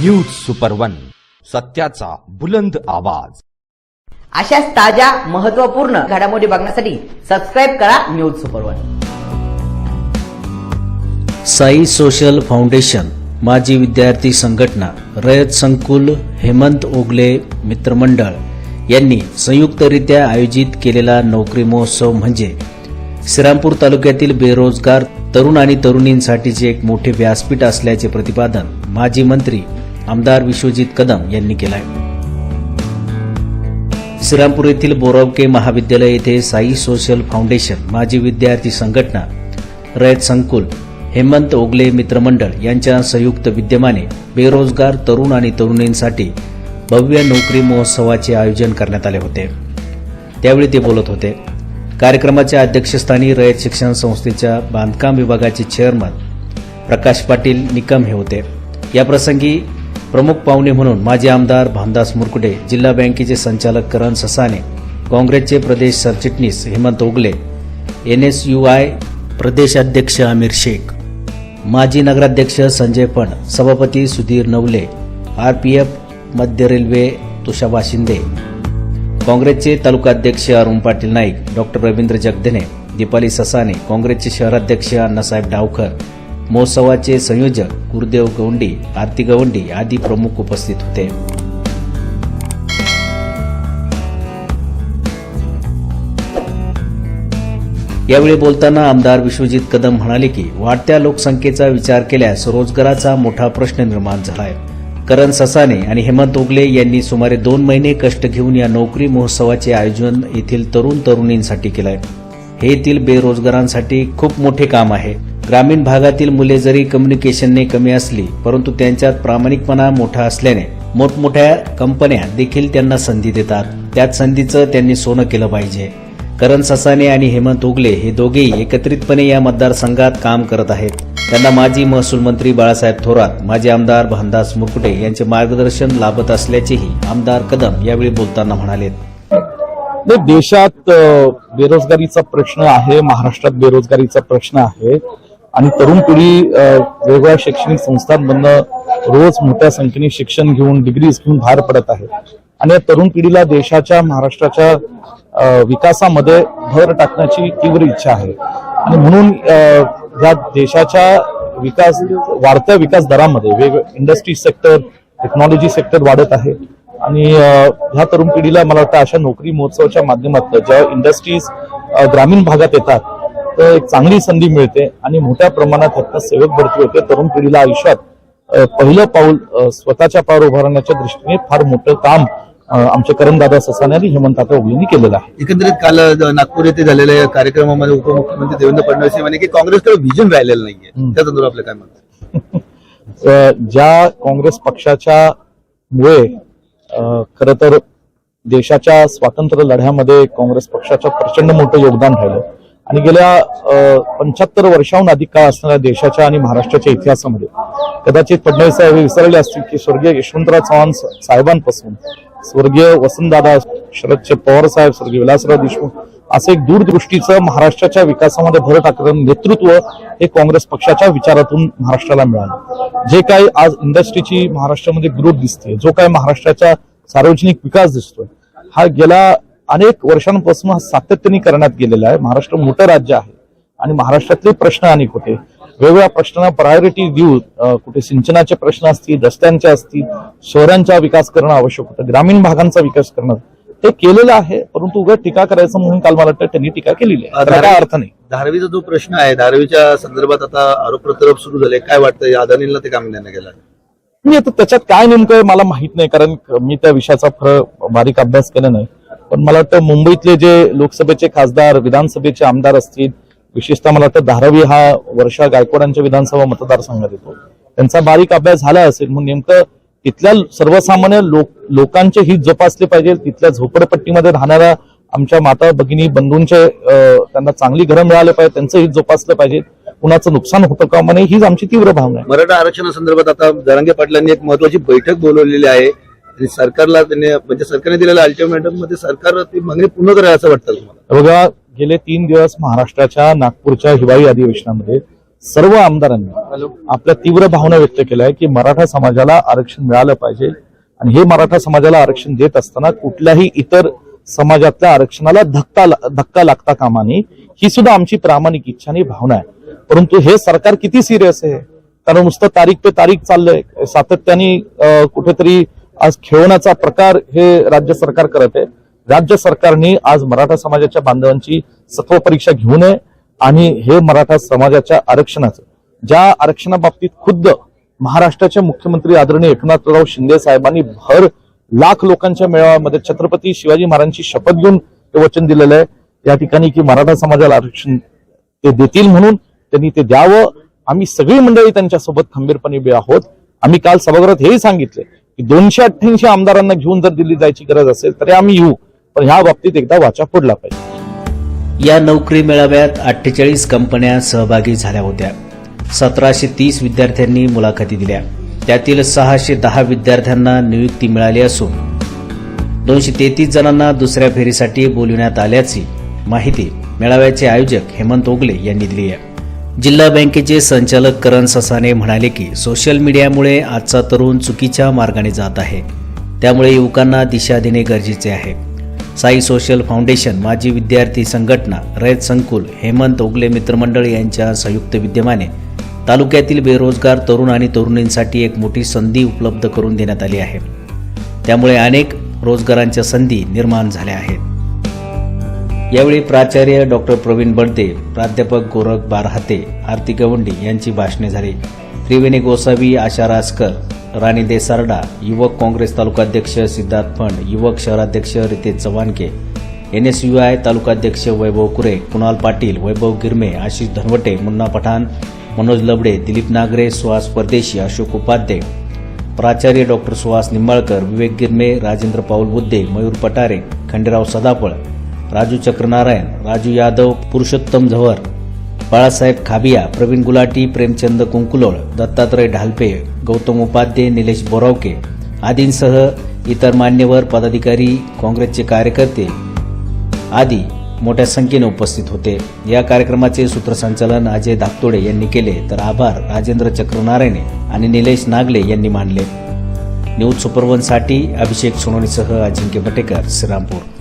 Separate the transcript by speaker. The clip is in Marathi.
Speaker 1: न्यूज सुपर वन सत्याचा बुलंद आवाज.
Speaker 2: अशाच ताज्या महत्त्वपूर्ण घडामोडी बघण्यासाठी सबस्क्राईब करा news super one
Speaker 3: Sai social foundation माजी विद्यार्थी संघटना रयत संकुल हेमंत ओगले मित्रमंडळ यांनी संयुक्तरित्या आयोजित केलेला नोकरी महोत्सव म्हणजे श्रीरामपूर तालुक्यातील बेरोजगार तरुण आणि तरुणींसाठीचे एक मोठे व्यासपीठ असल्याचे प्रतिपादन माजी मंत्री आमदार विश्वजित कदम यांनी केला आहे श्रीरामपूर येथील बोरावके महाविद्यालय येथे साई सोशल फाउंडेशन माजी विद्यार्थी संघटना रयत संकुल हेमंत ओगले मित्रमंडळ यांच्या संयुक्त विद्यमाने बेरोजगार तरुण आणि तरुणींसाठी भव्य नोकरी महोत्सवाचे आयोजन करण्यात आले होते. त्यावेळी ते बोलत होते. कार्यक्रमाच्या अध्यक्षस्थानी रयत शिक्षण संस्थेच्या बांधकाम विभागाचे चेअरमन प्रकाश पाटील निकम हे होते. याप्रसंगी प्रमुख पाहुणे म्हणून माजी आमदार भामदास मुरकुटे जिल्हा बँकेचे संचालक करण ससाने काँग्रेसचे प्रदेश सरचिटणीस Hemant Ogale N S U I प्रदेश अध्यक्ष आमिर शेख माजी नगराध्यक्ष संजय पण सभापती Sudhir Navale R P F मध्य रेल्वे तुषाबा शिंदे काँग्रेसचे तालुकाध्यक्ष अरुण पाटील नाईक डॉक्टर रवींद्र जगदेने दीपाली ससाने काँग्रेसचे शहराध्यक्ष अण्णासाहेब डावकर महोत्सवाचे संयोजक गुरुदेव गवंडी आरती गवंडी आदी प्रमुख उपस्थित होते. यावेळी बोलताना आमदार विश्वजित कदम म्हणाले की वाढत्या लोकसंख्येचा विचार केल्यास रोजगाराचा मोठा प्रश्न निर्माण झालाय. करण ससाने आणि हेमंत ओगले यांनी सुमारे दोन महिने कष्ट घेऊन या नोकरी महोत्सवाचे आयोजन येथील तरुण तरुणींसाठी केलंय. हे येथील बेरोजगारांसाठी खूप मोठे काम आहे. ग्रामीण भागातील मुले जरी कम्युनिकेशनने कमी असली परंतु त्यांच्यात प्रामाणिकपणा मोठा असल्याने मोठमोठ्या कंपन्या देखील त्यांना संधी देतात. त्यात संधीचं त्यांनी सोनं केलं पाहिजे. करण ससाने आणि हेमंत उगले हे दोघेही एकत्रितपणे या मतदारसंघात काम करत आहेत. त्यांना माजी महसूल मंत्री बाळासाहेब थोरात माजी आमदार भानदास मुकुटे यांचे मार्गदर्शन लाभत असल्याचेही आमदार कदम यावेळी बोलताना म्हणाले
Speaker 4: देशात बेरोजगारीचा प्रश्न आहे महाराष्ट्रात बेरोजगारीचा प्रश्न आहे. आणि तरुण पिढी वेगवेगळ्या शैक्षणिक संस्थांमधनं रोज मोठ्या संख्येने शिक्षण घेऊन डिग्रीज घेऊन बाहेर पडत आहे आणि या तरुण पिढीला देशाच्या महाराष्ट्राच्या विकासामध्ये भर टाकण्याची तीव्र इच्छा आहे. आणि म्हणून या देशाच्या विकास वाढत्या विकास दरामध्ये वेग इंडस्ट्री सेक्टर टेक्नॉलॉजी सेक्टर वाढत आहे. आणि ह्या तरुण पिढीला मला वाटतं अशा नोकरी महोत्सवाच्या माध्यमातून ज्या इंडस्ट्रीज ग्रामीण भागात येतात एक चांगली संधी मिळते आणि मोठ्या प्रमाणात त्यातनं सेवक भरती होते. तरुण पिढीला आयुष्यात पहिलं पाऊल स्वतःच्या पावर उभारण्याच्या दृष्टीने फार मोठं काम आमचे करणदादा ससाने आणि हेमंतदादा ओगलेंनी केलेलं आहे.
Speaker 5: एकंदरीत काल नागपूर येथे झालेल्या कार्यक्रमामध्ये उपमुख्यमंत्री देवेंद्र फडणवीस म्हणे की काँग्रेसकडे व्हिजन राहिलेलं नाहीये. त्या संदर्भात आपलं काय म्हणतं
Speaker 4: अ, ज्या काँग्रेस पक्षाच्या मुळे खर तर देशाच्या स्वातंत्र्य लढ्यामध्ये काँग्रेस पक्षाचं प्रचंड मोठं योगदान राहिलं आणि गेल्या पंच्याहत्तर वर्षाहून अधिक काळ असणाऱ्या देशाच्या आणि महाराष्ट्राच्या इतिहासामध्ये कदाचित फडणवीस साहेब हे विसरले असतील की स्वर्गीय यशवंतराव चव्हाण साहेबांपासून स्वर्गीय वसंतदादा शरदचे पवार साहेब स्वर्गीय विलासराव देशमुख असं एक दूरदृष्टीचं महाराष्ट्राच्या विकासामध्ये भर टाकणारं नेतृत्व हे काँग्रेस पक्षाच्या विचारातून महाराष्ट्राला मिळालं. जे काही आज इंडस्ट्रीची महाराष्ट्रामध्ये ग्रोथ दिसते जो काही महाराष्ट्राचा सार्वजनिक विकास दिसतोय हा गेल्या अनेक वर्षांपासून हा सातत्याने करण्यात गेलेला आहे. महाराष्ट्र मोठं राज्य आहे आणि महाराष्ट्रातले प्रश्न अनेक होते. वेगवेगळ्या प्रश्नांना प्रायोरिटी देऊन अ, कुठे सिंचनाचे प्रश्न असतील रस्त्यांचे असतील शहरांचा विकास करणं आवश्यक होतं ग्रामीण भागांचा विकास करणं. ते केलेलं आहे परंतु उगाच टीका करायचं म्हणून काल मला वाटतं त्यांनी टीका केलेली आहे. काय अर्थ नाही.
Speaker 5: धारावीचा जो प्रश्न आहे धारावीच्या संदर्भात आता आरोप प्रत्यारोप सुरू झाले. काय वाटतं? या अदानीला ते काम देण्यात गेलं
Speaker 4: मी आता त्याच्यात काय नेमकं आहे मला माहीत नाही कारण मी त्या विषयाचा फार बारीक अभ्यास केला नाही. पण मला वाटतं मुंबईतले जे लोकसभेचे खासदार विधानसभेचे आमदार असतील विशेषतः मला वाटतं धारावी हा वर्षा गायकवाडांच्या विधानसभा मतदारसंघात येतो. त्यांचा बारीक अभ्यास झाला असेल म्हणून नेमकं तिथल्या सर्वसामान्य लोक लोकांचे हित जोपासले पाहिजे तिथल्या झोपडपट्टीमध्ये राहणाऱ्या आमच्या माता भगिनी बंधूंचे त्यांना चांगली घरं मिळाले पाहिजे त्यांचं हित जोपासलं पाहिजे. कुणाचं नुकसान होतं का? म्हणे हीच आमची तीव्र भावना आहे.
Speaker 5: मराठा आरक्षणासंदर्भात आता जरांगे पाटलांनी एक महत्वाची बैठक बोलवलेली आहे. आणि सरकारला त्यांनी म्हणजे सरकारने दिलेल्या अल्टिमेटममध्ये सरकार ती मागणी पूर्ण करेल असं वाटतं तुम्हाला?
Speaker 4: बघा गेले तीन दिवस महाराष्ट्राच्या नागपूरच्या हिवाळी अधिवेशनामध्ये सर्व आमदारांनी आपल्या तीव्र भावना व्यक्त केल्या की मराठा समाजाला आरक्षण मिळालं पाहिजे आणि हे मराठा समाजाला आरक्षण देत असताना कुठल्याही इतर समाजातल्या आरक्षणाला धक्का धक्का लागता कामा नये. ही सुद्धा आमची प्रामाणिक इच्छा आणि भावना आहे. परंतु हे सरकार किती सिरियस आहे? कारण नुसतं तारीख पे तारीख चाललंय. सातत्याने कुठेतरी आज खेळवण्याचा प्रकार हे राज्य सरकार करत आहे. राज्य सरकारने आज मराठा समाजाच्या बांधवांची सत्व परीक्षा घेऊ नये आणि हे मराठा समाजाच्या आरक्षणाचं. ज्या आरक्षणाबाबतीत खुद्द महाराष्ट्राचे मुख्यमंत्री आदरणीय एकनाथराव शिंदे साहेबांनी भर लाख लोकांच्या मेळाव्यामध्ये छत्रपती शिवाजी महाराजांची शपथ घेऊन ते वचन दिलेलं आहे. या ठिकाणी की मराठा समाजाला आरक्षण ते देतील म्हणून त्यांनी ते द्यावं. आम्ही सगळी मंडळी त्यांच्यासोबत खंबीरपणे उभी आहोत. आम्ही काल सभागृहात हेही सांगितले दोनशे अठ्ठ्याऐंशी आमदारांना घेऊन जर दिल्ली जायची गरज असेल तर आम्ही येऊ. पण ह्या बाबतीत एकदा वाचा फोडला पाहिजे.
Speaker 3: या नोकरी मेळाव्यात अठ्ठेचाळीस कंपन्या सहभागी झाल्या होत्या. सतराशे तीस विद्यार्थ्यांनी मुलाखती दिल्या. त्यातील सहाशे दहा विद्यार्थ्यांना नियुक्ती मिळाली असून दोनशे तेहतीस जणांना दुसऱ्या फेरीसाठी बोलविण्यात आल्याची माहिती मेळाव्याचे आयोजक हेमंत ओगले यांनी दिली आहे. जिल्हा बँकेचे संचालक करण ससाने म्हणाले की सोशल मीडियामुळे आजचा तरुण चुकीच्या मार्गाने जात आहे. त्यामुळे युवकांना दिशा देणे गरजेचे आहे. साई सोशल फाउंडेशन माजी विद्यार्थी संघटना रयत संकुल हेमंत ओगले मित्रमंडळ यांच्या संयुक्त विद्यमाने तालुक्यातील बेरोजगार तरुण आणि तरुणींसाठी एक मोठी संधी उपलब्ध करून देण्यात आली आहे. त्यामुळे अनेक रोजगारांच्या संधी निर्माण झाल्या आहेत. यावेळी प्राचार्य डॉक्टर प्रवीण बडदे प्राध्यापक गोरख बारहाते आरती गवंडी यांची भाषणे झाली. त्रिवेणी गोसावी आशा रासकर राणी देसारडा युवक काँग्रेस तालुकाध्यक्ष सिद्धार्थ फंड युवक शहराध्यक्ष Ritesh Chavhanke N S U I तालुकाध्यक्ष वैभव कुरे कुणाल पाटील वैभव गिरमे आशिष धनवटे मुन्ना पठाण मनोज लबडे दिलीप नागरे सुहास परदेशी अशोक उपाध्ये. प्राचार्य डॉक्टर सुहास निंबाळकर विवेक गिरमे राजेंद्र पाऊल बुद्धे मयूर पटारे खंडेराव सदाफळ राजू चक्रनारायण राजू यादव पुरुषोत्तम झवर बाळासाहेब खाबिया प्रवीण गुलाटी प्रेमचंद कुंकुलोळ दत्तात्रय ढालपे गौतम उपाध्ये निलेश बोरावके आदींसह इतर मान्यवर पदाधिकारी काँग्रेसचे कार्यकर्ते आदी मोठ्या संख्येने उपस्थित होते. या कार्यक्रमाचे सूत्रसंचालन अजय धाकतोडे यांनी केले. तर आभार राजेंद्र चक्रनारायणे आणि निलेश नागले यांनी मानले. न्यूज सुपरवनसाठी अभिषेक सोनोनीसह अजिंक्य बटेकर श्रीरामपूर.